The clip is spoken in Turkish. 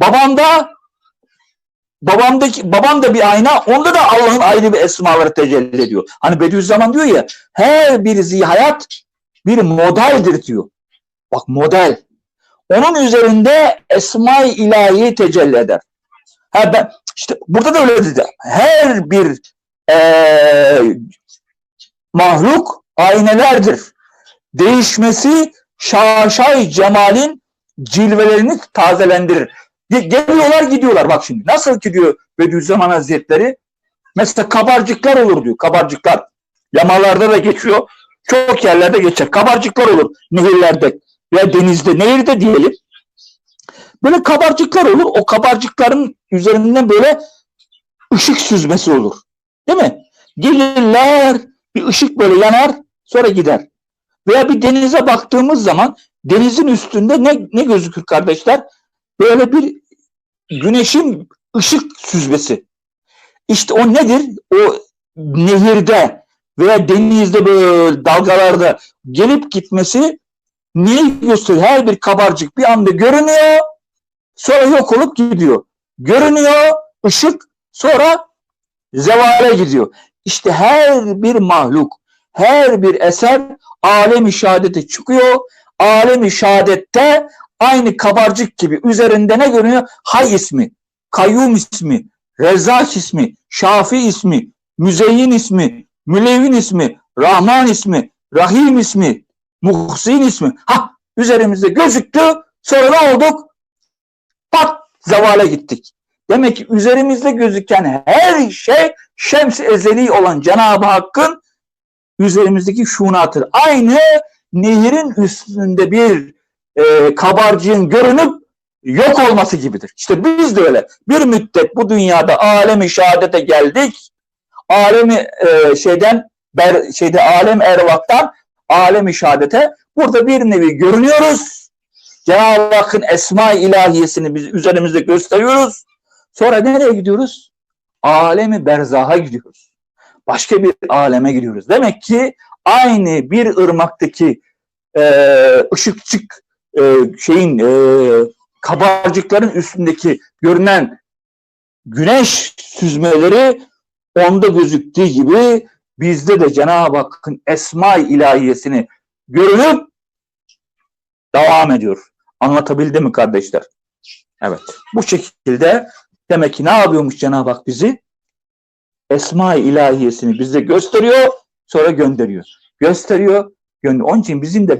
Babamda babamdaki babam da bir ayna onda da Allah'ın ayrı bir esmaları tecelli ediyor. Hani Bediüzzaman diyor ya her bir zihayat bir modeldir diyor. Bak model. Onun üzerinde esma-i ilahi tecelli eder. Ha ben, işte burada da öyle dedi. Her bir eee, mahluk aynelerdir. Değişmesi şaşay cemalin cilvelerini tazelendirir. Ge- Geliyorlar gidiyorlar bak şimdi. Nasıl gidiyor Bediüzzaman Hazretleri? Mesela kabarcıklar olur diyor. Kabarcıklar. Yamalarda da geçiyor. Çok yerlerde geçer. Kabarcıklar olur nehirlerde veya denizde. Nehirde diyelim. Böyle kabarcıklar olur. O kabarcıkların üzerinden böyle ışık süzmesi olur. Değil mi? Gelirler bir ışık böyle yanar sonra gider. Veya bir denize baktığımız zaman denizin üstünde ne, ne gözükür kardeşler? Böyle bir güneşin ışık süzmesi. İşte o nedir? O nehirde veya denizde böyle dalgalarda gelip gitmesi neyi gösteriyor? Her bir kabarcık bir anda görünüyor sonra yok olup gidiyor. Görünüyor ışık sonra zevale gidiyor. İşte her bir mahluk, her bir eser alem-i şehadete çıkıyor. Alem-i şehadette aynı kabarcık gibi üzerinde ne görünüyor? Hay ismi, kayyum ismi, rezzak ismi, şafi ismi, müzeyyin ismi, mülevvin ismi, rahman ismi, rahim ismi, muhsin ismi. Ha üzerimizde gözüktü. Sonra ne olduk? Pat zavale gittik. Demek ki üzerimizde gözüken her şey şems ezeli olan Cenab-ı Hakk'ın üzerimizdeki şuunatıdır. Aynı nehirin üstünde bir e, kabarcığın görünüp yok olması gibidir. İşte biz de öyle. Bir müddet bu dünyada alemi şehadete geldik. Alemi e, şeyden ber, şeyde alem ervaktan alemi şehadete burada bir nevi görünüyoruz. Cenab-ı Hakk'ın esma-i ilahiyesini biz üzerimizde gösteriyoruz. Sonra nereye gidiyoruz? Alemi berzaha gidiyoruz. Başka bir aleme gidiyoruz. Demek ki aynı bir ırmaktaki e, ışıkçık e, şeyin e, kabarcıkların üstündeki görünen güneş süzmeleri onda gözüktüğü gibi bizde de Cenab-ı Hakk'ın esma-i ilahiyesini görünüp devam ediyor. Anlatabildim mi kardeşler? Evet. Bu şekilde demek ki ne yapıyormuş Cenab-ı Hak bizi? Esma-i ilahiyesini bize gösteriyor, sonra gönderiyor. Gösteriyor, gönderiyor. Onun için bizim de